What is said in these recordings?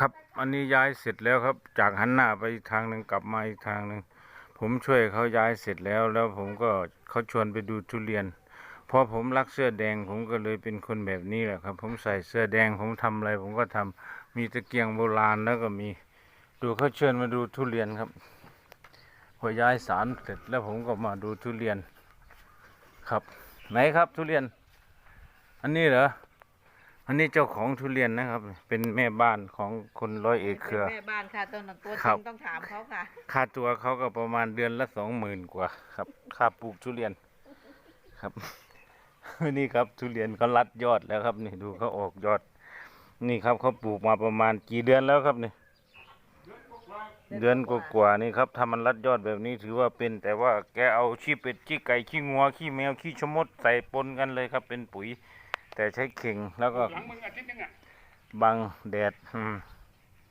ครับอันนี้ย้ายเสร็จแล้วครับ จากหันหน้าไปทางหนึ่งกลับมาอีกทางหนึ่งผมช่วยเขาย้ายเสร็จแล้วแล้วผมก็เขาชวนไปดูทุเรียนเพราะผมรักเสื้อแดงผมก็เลยเป็นคนแบบนี้แหละครับ ผมใส่เสื้อแดงผมทำอะไร ผมก็ทำมีตะเกียงโบราณแล้วก็มีดูเขาเชิญมาดูทุเรียนครับพอย้ายสารเสร็จแล้วผมก็มาดูทุเรียนครับ ไหนครับทุเรียน อันนี้เหรอ อันนี้เจ้าของทุเรียนนะครับ เป็นแม่บ้านของคนร้อยเอกเครือแม่บ้านค่ะต้นตัวจครัริบ งต้องถามเขาค่ะ ค่าตัวเขาก็ประมาณเดือนละสองหมื่นกว่าครับ ค่าปลูกทุเรียนครับ นี่ครับทุเรียนเขารัดยอดแล้วครับ นี่ดูเขาออกยอด นี่ครับเขาปลูกมาประมาณกี่เดือนแล้วครับนี่เดือนกว่าๆนี่ครับถ้ามันรัดยอดแบบนี้ถือว่าเป็นแต่ว่าแกเอาขี้เป็ดขี้ไก่ขี้งัวขี้แมวขี้ชะมดใส่ปนกันเลยครับ เป็นปุ๋ย แต่ใช้เข่งแล้วก็หลังมึงอาทิตย์นึงอะบังแดดอืม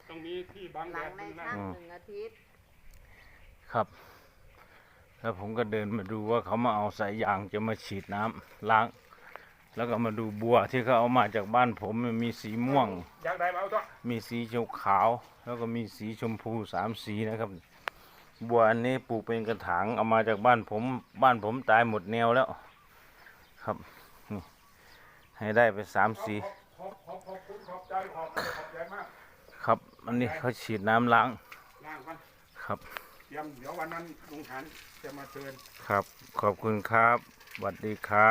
ต้องมีที่บังหแดลังดในมึงนะช่างอืมหนึ่งอาทิตย์ครับ แล้วผมก็เดินมาดูว่าเขามาเอาสายยางจะมาฉีดน้ำล้าง แล้วก็มาดูบัวที่เขาเอามาจากบ้านผมมันมีสีม่วง อยากได้มาเอาตัวมีสีเขียวขาว แล้วก็มีสีชมพูสามสีนะครับ บัวอันนี้ปลูกเป็นกระถางเอามาจากบ้านผม บ้านผมตายหมดแนวแล้ว ครับนี่ ให้ได้ไปสามสีขอบขอบขอบคุณขอบใจขอบขอบใจมากครับอันนี้เขาฉีดน้ำล้างล่างกันครับเตรียมเดี๋ยววันนั้นลุงหันจะมาเชิญครับ ขอบคุณครับสวัสดีครับ